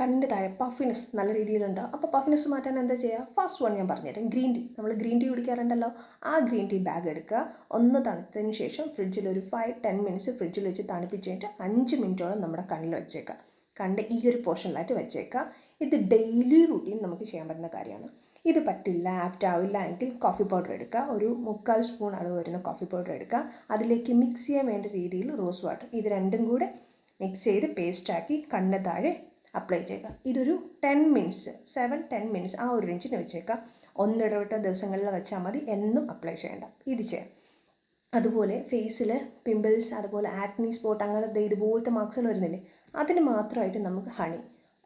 കണ്ണിന്റെ താഴെ പഫിനെസ് നല്ല രീതിയിലുണ്ട്. അപ്പോൾ പഫിനെസ് മാറ്റാൻ എന്താ ചെയ്യുക ഫസ്റ്റ് വൺ ഞാൻ പറഞ്ഞുതരാം. ഗ്രീൻ ടീ നമ്മൾ ഗ്രീൻ ടീ കുടിക്കാറുണ്ടല്ലോ. ആ ഗ്രീൻ ടീ ബാഗ് എടുക്കുക. ഒന്ന് തണുത്തതിന് ശേഷം ഫ്രിഡ്ജിൽ ഒരു ഫൈവ് ടെൻ മിനിറ്റ്സ് ഫ്രിഡ്ജിൽ വെച്ച് തണുപ്പിച്ച് കഴിഞ്ഞിട്ട് അഞ്ച് മിനിറ്റോളം നമ്മുടെ കണ്ണിൽ വെച്ചേക്കുക. കണ്ട് ഈ ഒരു പോർഷനിലായിട്ട് വെച്ചേക്കുക. ഇത് ഡെയിലി റൂട്ടീൻ നമുക്ക് ചെയ്യാൻ പറ്റുന്ന കാര്യമാണ്. ഇത് പറ്റില്ല ആപ്റ്റ് ആവില്ല എങ്കിൽ കോഫി പൗഡർ എടുക്കുക. ഒരു മുക്കാൽ സ്പൂൺ അളവ് വരുന്ന കോഫി പൗഡർ എടുക്കുക. അതിലേക്ക് മിക്സ് ചെയ്യാൻ വേണ്ട രീതിയിൽ റോസ് വാട്ടർ ഇത് രണ്ടും കൂടെ മിക്സ് ചെയ്ത് പേസ്റ്റാക്കി കണ്ണ് താഴെ അപ്ലൈ ചെയ്യുക ഇതൊരു ten minutes seven ten minutes ആ ഒരു റേഞ്ചിന് വെച്ചേക്കാം. ഒന്നിടവിട്ട ദിവസങ്ങളിൽ വെച്ചാൽ മതി. എന്നും അപ്ലൈ ചെയ്യേണ്ട. ഇത് ചെയ്യാം. അതുപോലെ ഫേസിൽ പിമ്പിൾസ് അതുപോലെ ആക്നി സ്പോട്ട് അങ്ങനത്തെ ഇതുപോലത്തെ മാർക്സുകൾ വരുന്നില്ലേ അതിന് മാത്രമായിട്ട് നമുക്ക് ഹണി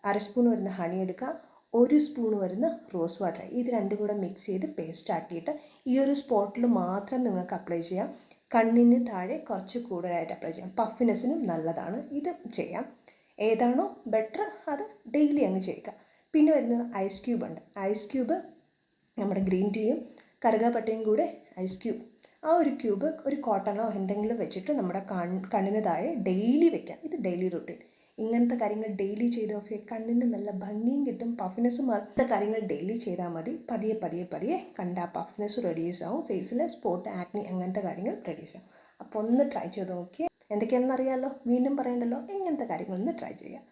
അര സ്പൂൺ വരുന്ന ഹണി എടുക്കുക ഒരു സ്പൂൺ വരുന്ന റോസ് വാട്ടർ ഇത് രണ്ടും കൂടെ മിക്സ് ചെയ്ത് പേസ്റ്റ് ആക്കിയിട്ട് ഈ ഒരു സ്പോട്ടിൽ മാത്രം നിങ്ങൾക്ക് അപ്ലൈ ചെയ്യാം. കണ്ണിന് താഴെ കുറച്ച് കൂടുതലായിട്ട് അപ്ലൈ ചെയ്യാം. പഫിനെസ്സിനും നല്ലതാണ്. ഇത് ചെയ്യാം. ഏതാണോ ബെറ്റർ അത് ഡെയിലി അങ്ങ് ചെയ്യുക പിന്നെ വരുന്നത് ഐസ് ക്യൂബ് ഉണ്ട്. ഐസ് ക്യൂബ് നമ്മുടെ ഗ്രീൻ ടീയും കറുകാപ്പട്ടയും കൂടെ ഐസ് ക്യൂബ് ആ ഒരു ക്യൂബ് ഒരു കോട്ടണോ എന്തെങ്കിലും വെച്ചിട്ട് നമ്മുടെ കൺ കണ്ണിന് താഴെ ഡെയിലി വെക്കാം. ഇത് ഡെയിലി റൂട്ടീൻ ഇങ്ങനത്തെ കാര്യങ്ങൾ ഡെയിലി ചെയ്ത് നോക്കിയാൽ കണ്ണിന് നല്ല ഭംഗിയും കിട്ടും പഫ്നെസ് അങ്ങനത്തെ കാര്യങ്ങൾ ഡെയിലി ചെയ്താൽ മതി. പതിയെ പതിയെ പതിയെ കണ്ട പഫ്നെസ് റെഡ്യൂസ് ആവും. ഫേസിലെ സ്പോട്ട് ആക്നി അങ്ങനത്തെ കാര്യങ്ങൾ റെഡ്യൂസ് ആവും. അപ്പോൾ ഒന്ന് ട്രൈ ചെയ്ത് നോക്കിയാൽ എന്തൊക്കെയാണെന്ന് അറിയാമല്ലോ വീണ്ടും പറയണ്ടല്ലോ? ഇങ്ങനത്തെ കാര്യങ്ങളൊന്ന് ട്രൈ ചെയ്യാം